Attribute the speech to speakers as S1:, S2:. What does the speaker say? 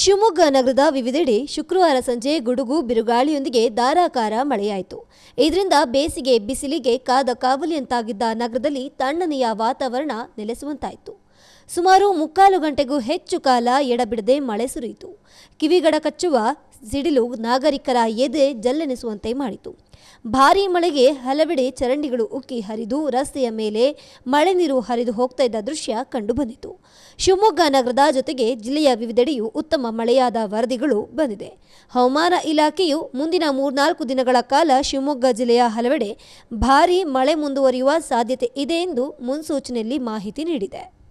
S1: ಶಿವಮೊಗ್ಗ ನಗರದ ವಿವಿಧೆಡೆ ಶುಕ್ರವಾರ ಸಂಜೆ ಗುಡುಗು ಬಿರುಗಾಳಿಯೊಂದಿಗೆ ಧಾರಾಕಾರ ಮಳೆಯಾಯಿತು. ಇದರಿಂದ ಬೇಸಿಗೆ ಬಿಸಿಲಿಗೆ ಕಾದ ಕಾವಲಿಯಂತಾಗಿದ್ದ ನಗರದಲ್ಲಿ ತಣ್ಣನೆಯ ವಾತಾವರಣ ನೆಲೆಸುವಂತಾಯಿತು. ಸುಮಾರು ಮುಕ್ಕಾಲು ಗಂಟೆಗೂ ಹೆಚ್ಚು ಕಾಲ ಎಡಬಿಡದೆ ಮಳೆ ಸುರಿಯಿತು. ಕಿವಿಗಡ ಕಚ್ಚುವ ಸಿಡಿಲು ನಾಗರಿಕರ ಎದೆ ಜಲ್ಲೆನಿಸುವಂತೆ ಮಾಡಿತು. ಭಾರೀ ಮಳೆಗೆ ಹಲವೆಡೆ ಚರಂಡಿಗಳು ಉಕ್ಕಿ ಹರಿದು ರಸ್ತೆಯ ಮೇಲೆ ಮಳೆ ನೀರು ಹರಿದು ಹೋಗ್ತಾ ಇದ್ದ ದೃಶ್ಯ ಕಂಡುಬಂದಿತು. ಶಿವಮೊಗ್ಗ ನಗರದ ಜೊತೆಗೆ ಜಿಲ್ಲೆಯ ವಿವಿಧೆಡೆಯೂ ಉತ್ತಮ ಮಳೆಯಾದ ವರದಿಗಳು ಬಂದಿದೆ. ಹವಾಮಾನ ಇಲಾಖೆಯು ಮುಂದಿನ ಮೂರ್ನಾಲ್ಕು ದಿನಗಳ ಕಾಲ ಶಿವಮೊಗ್ಗ ಜಿಲ್ಲೆಯ ಹಲವೆಡೆ ಭಾರೀ ಮಳೆ ಮುಂದುವರಿಯುವ ಸಾಧ್ಯತೆ ಇದೆ ಎಂದು ಮುನ್ಸೂಚನೆಯಲ್ಲಿ ಮಾಹಿತಿ ನೀಡಿದೆ.